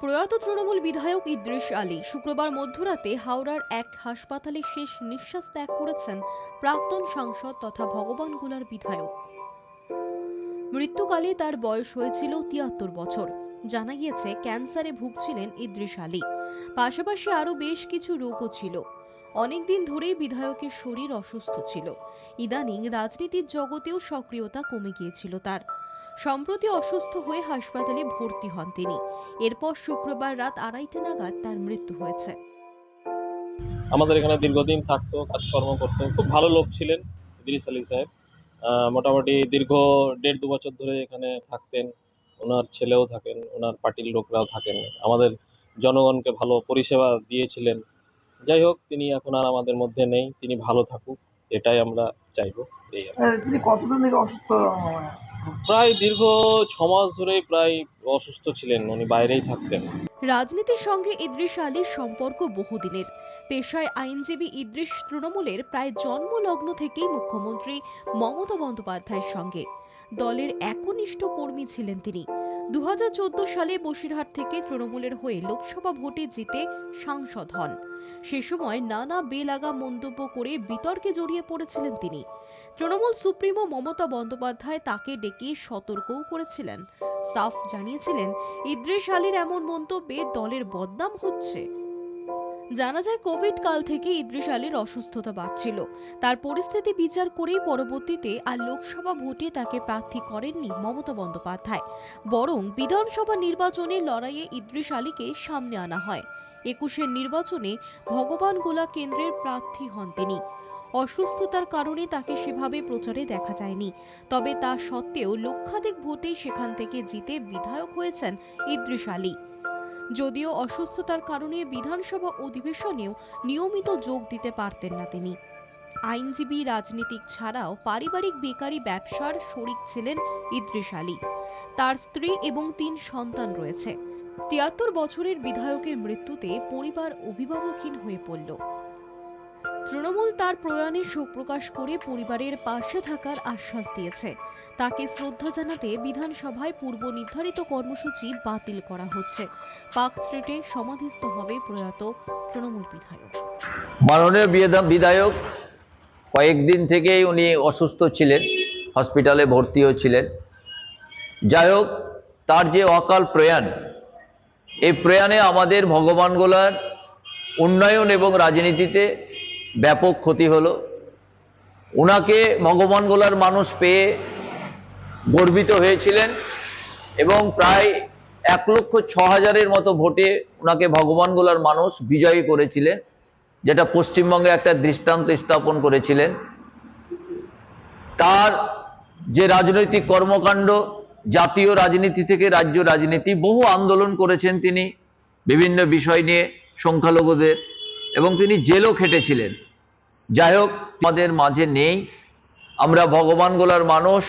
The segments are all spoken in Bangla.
প্রয়াত তৃণমূল বিধায়ক ইদ্রিস আলী শুক্রবার মধ্যরাতে হাওড়ার এক হাসপাতালে শেষ নিঃশ্বাস ত্যাগ করেছেন প্রাক্তন সাংসদ তথা ভগবানগোলার বিধায়ক। মৃত্যুকালে তার বয়স হয়েছিল তিয়াত্তর বছর। জানা গিয়েছে, ক্যান্সারে ভুগছিলেন ইদ্রিস আলী। পাশাপাশি আরও বেশ কিছু রোগও ছিল। অনেকদিন ধরেই বিধায়কের শরীর অসুস্থ ছিল। ইদানিং রাজনীতির জগতেও সক্রিয়তা কমে গিয়েছিল তার। সম্প্রতি অসুস্থ হয়ে হাসপাতালে ভর্তি হন তিনি। এরপর শুক্রবার রাত আড়াইটে নাগাদ তার মৃত্যু হয়েছে। আমাদের এখানে দীর্ঘদিন থাকতো কাজকর্ম করতো। খুব ভালো লোক ছিলেন ইদ্রিস আলী সাহেব। মোটামুটি দীর্ঘ দেড় দু বছর ধরে এখানে থাকতেন। ওনার ছেলেও থাকেন, ওনার পার্টির লোকরাও থাকেন। আমাদের জনগণকে ভালো পরিষেবা দিয়েছিলেন। যাই হোক, তিনি এখন আর আমাদের মধ্যে নেই। তিনি ভালো থাকুক। এটাই আমরা চাইব এই আর তিনি কতদিন থেকে অসুস্থ? প্রায় দীর্ঘ ছ মাস ধরেই প্রায় অসুস্থ ছিলেন উনি বাইরেই থাকতেন। রাজনীতির সঙ্গে ইদ্রিস আলীর সম্পর্ক বহুদিনের। পেশায় আইনজীবী ইদ্রিস তৃণমূলের প্রায় জন্মলগ্ন থেকেই মুখ্যমন্ত্রী মমতা বন্দ্যোপাধ্যায়ের সঙ্গে। দলের একনিষ্ঠ কর্মী ছিলেন তিনি। দু হাজার চোদ্দ সালে বসিরহাট থেকে তৃণমূলের হয়ে লোকসভা ভোটে জিতে সাংসদ হন। সে সময় নানা বেলাগা মন্তব্য করে বিতর্কে জড়িয়ে পড়েছিলেন তিনি। তৃণমূল সুপ্রিমো মমতা বন্দ্যোপাধ্যায় তাকে ডেকে সতর্কও করেছিলেন। সাফ জানিয়েছিলেন ইদ্রিস আলীর এমন মন্তব্যে দলের বদনাম হচ্ছে। জানা যায় কোভিড কাল থেকে ইদ্রিস আলীর অসুস্থতা বাড়ছিল। তার পরিস্থিতি বিচার করেই পরবর্তীতে আর লোকসভা ভোটে তাকে প্রার্থী করেননি মমতা বন্দ্যোপাধ্যায়। বরং বিধানসভা নির্বাচনে লড়াইয়ে ইদ্রিস আলীকে সামনে আনা হয়। একুশের নির্বাচনে ভগবান গোলা কেন্দ্রের প্রার্থী হন তিনি। অসুস্থতার কারণে তাকে সেভাবে প্রচারে দেখা যায়নি। তবে তা সত্ত্বেও লক্ষাধিক ভোটে সেখান থেকে জিতে বিধায়ক হয়েছেন ইদ্রিস আলী। যদিও অসুস্থতার কারণে বিধানসভা অধিবেশনেও নিয়মিত যোগ দিতে পারতেন না তিনি। আইনজীবী, রাজনীতিক ছাড়াও পারিবারিক বেকারি ব্যবসার শরিক ছিলেন ইদ্রিস আলী। তার স্ত্রী এবং তিন সন্তান রয়েছে। তিয়াত্তর বছরের বিধায়কের মৃত্যুতে পরিবার অভিভাবকহীন হয়ে পড়ল। তৃণমূল তার প্রয়াণে শোক প্রকাশ করে পরিবারের পাশে থাকার আশ্বাস দিয়েছে। তাকে শ্রদ্ধা জানাতে বিধানসভায় পূর্ব নির্ধারিত কর্মসূচি বাতিল করা হচ্ছে। পার্ক স্ট্রিটে সমাধিস্থ হবে প্রয়াত তৃণমূল বিধায়ক। মাননীয় বিধা- বিধায়ক, কয়েকদিন থেকেই উনি অসুস্থ ছিলেন, হসপিটালে ভর্তিও ছিলেন। যাই হোক, তার যে অকাল প্রয়াণ, এই প্রয়াণে আমাদের ভগবানগোলার উন্নয়ন এবং রাজনীতিতে ব্যাপক ক্ষতি হলো। ওনাকে ভগবানগোলার মানুষ পেয়ে গর্বিত হয়েছিলেন এবং প্রায় এক লক্ষ ছ হাজারের মতো ভোটে ওনাকে ভগবানগোলার মানুষ বিজয়ী করেছিলেন, যেটা পশ্চিমবঙ্গে একটা দৃষ্টান্ত স্থাপন করেছিলেন। তার যে রাজনৈতিক কর্মকাণ্ড, জাতীয় রাজনীতি থেকে রাজ্য রাজনীতি, বহু আন্দোলন করেছেন তিনি বিভিন্ন বিষয় নিয়ে সংখ্যালঘুদের এবং তিনি জেলও খেটেছিলেন। যাই হোক আমাদের মাঝে নেই। আমরা ভগবান গোলার মানুষ।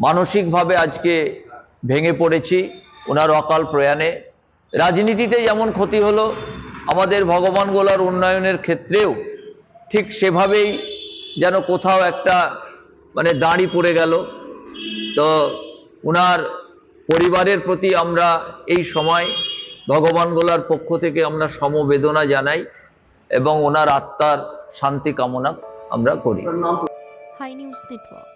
মানসিকভাবে আজকে ভেঙে পড়েছি ওনার অকাল প্রয়াণে। রাজনীতিতে যেমন ক্ষতি হলো, আমাদের ভগবান গোলার উন্নয়নের ক্ষেত্রেও ঠিক সেভাবেই যেন কোথাও একটা মানে দাঁড়ি পড়ে গেল। তো ওনার পরিবারের প্রতি আমরা এই সময় ভগবান গোলার পক্ষ থেকে আমরা সমবেদনা জানাই এবং ওনার আত্মার শান্তি কামনা আমরা করি। High news network